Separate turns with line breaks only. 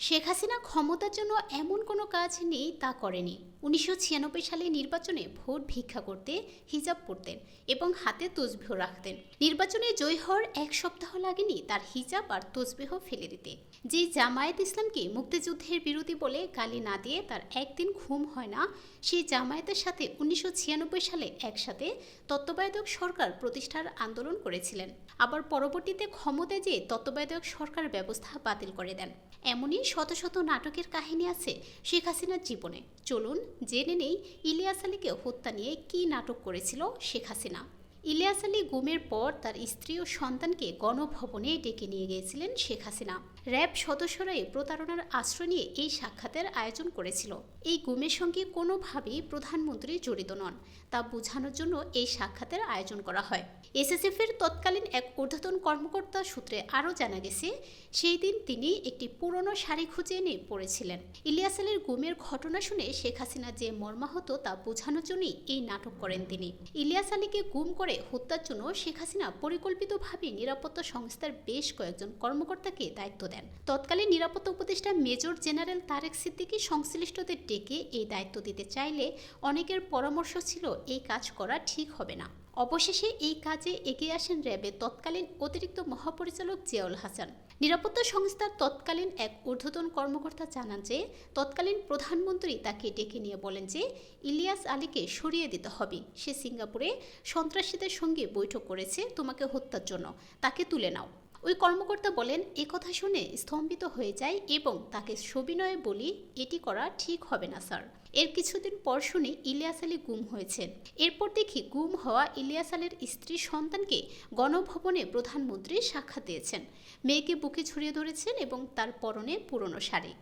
শেখ হাসিনা ক্ষমতার জন্য এমন কোনো কাজ নেই তা করেনি। উনিশশো ছিয়ানব্বই সালে নির্বাচনে ভোট ভিক্ষা করতে হিজাব পরতেন এবং হাতে তসবিহ রাখতেন। নির্বাচনে জয় হওয়ার এক সপ্তাহ লাগেনি তার হিজাব আর তসবিহ ফেলে দিতে। যে জামায়াত ইসলামকে মুক্তিযুদ্ধের বিরোধী বলে গালি না দিয়ে তার একদিন ঘুম হয় না সেই জামায়াতের সাথে উনিশশো ছিয়ানব্বই সালে একসাথে তত্ত্বাবধায়ক সরকার প্রতিষ্ঠার আন্দোলন করেছিলেন। আবার পরবর্তীতে ক্ষমতায় যেয়ে তত্ত্বাবধায়ক সরকার ব্যবস্থা বাতিল করে দেন। এমনই শত শত নাটকের কাহিনী আছে শেখ হাসিনার জীবনে। চলুন জেনে নেই ইলিয়াস আলীকে হত্যা নিয়ে কী নাটক করেছিল শেখ হাসিনা। ইলিয়াস আলী গুমের পর তার স্ত্রী ও সন্তানকে গণভবনে ডেকে নিয়ে গিয়েছিলেন শেখ হাসিনা। র্যাব সদস্যরাই প্রতারণার আশ্রয় নিয়ে এই সাক্ষাতের আয়োজন করেছিল। এই গুমের সঙ্গে কোনোভাবেই প্রধানমন্ত্রী জড়িত নন, তা বোঝানোর জন্য এই সাক্ষাতের আয়োজন করা হয়। এসএসএফের তৎকালীন এক ঊর্ধ্বতন কর্মকর্তা সূত্রে আরও জানা গেছে, সেই দিন তিনি একটি পুরনো শাড়ি খুঁজে এনে পড়েছিলেন। ইলিয়াস আলীর গুমের ঘটনা শুনে শেখ হাসিনা যে মর্মাহত তা বোঝানোর জন্যই এই নাটক করেন তিনি। ইলিয়াস আলীকে গুম করে হত্যার জন্য শেখ হাসিনা পরিকল্পিতভাবে নিরাপত্তা সংস্থার বেশ কয়েকজন কর্মকর্তাকে দায়িত্ব দেন। তৎকালীন নিরাপত্তা উপদেষ্টা মেজর জেনারেল তারেক সিদ্দিকি সংশ্লিষ্টদের ডেকে এই দায়িত্ব দিতে চাইলে অনেকের পরামর্শ ছিল, এই কাজ করা ঠিক হবে না। অবশেষে এই কাজে এগিয়ে আসেন র্যাবের তৎকালীন অতিরিক্ত মহাপরিচালক জিয়াউল হাসান। নিরাপত্তা সংস্থার তৎকালীন এক ঊর্ধ্বতন কর্মকর্তা জানান যে, তৎকালীন প্রধানমন্ত্রী তাকে ডেকে নিয়ে বলেন যে, ইলিয়াস আলীকে সরিয়ে দিতে হবে। সে সিঙ্গাপুরে সন্ত্রাসীদের সঙ্গে বৈঠক করেছে, তোমাকে হত্যার জন্য। তাকে তুলে নাও। ওই কর্মকর্তা বলেন, এ কথা শুনে স্তম্ভিত হয়ে যায় এবং তাকে সবিনয়ে বলি, এটি করা ঠিক হবে না, স্যার। এর কিছুদিন পর শুনি ইলিয়াস আলী গুম হয়েছেন। এরপর দেখি গুম হওয়া ইলিয়াস আলীর স্ত্রী সন্তানকে গণভবনে প্রধানমন্ত্রী সাক্ষাৎ দিয়েছেন। মেয়েকে বুকে ছড়িয়ে ধরেছেন এবং তার পরনে পুরনো শাড়ি।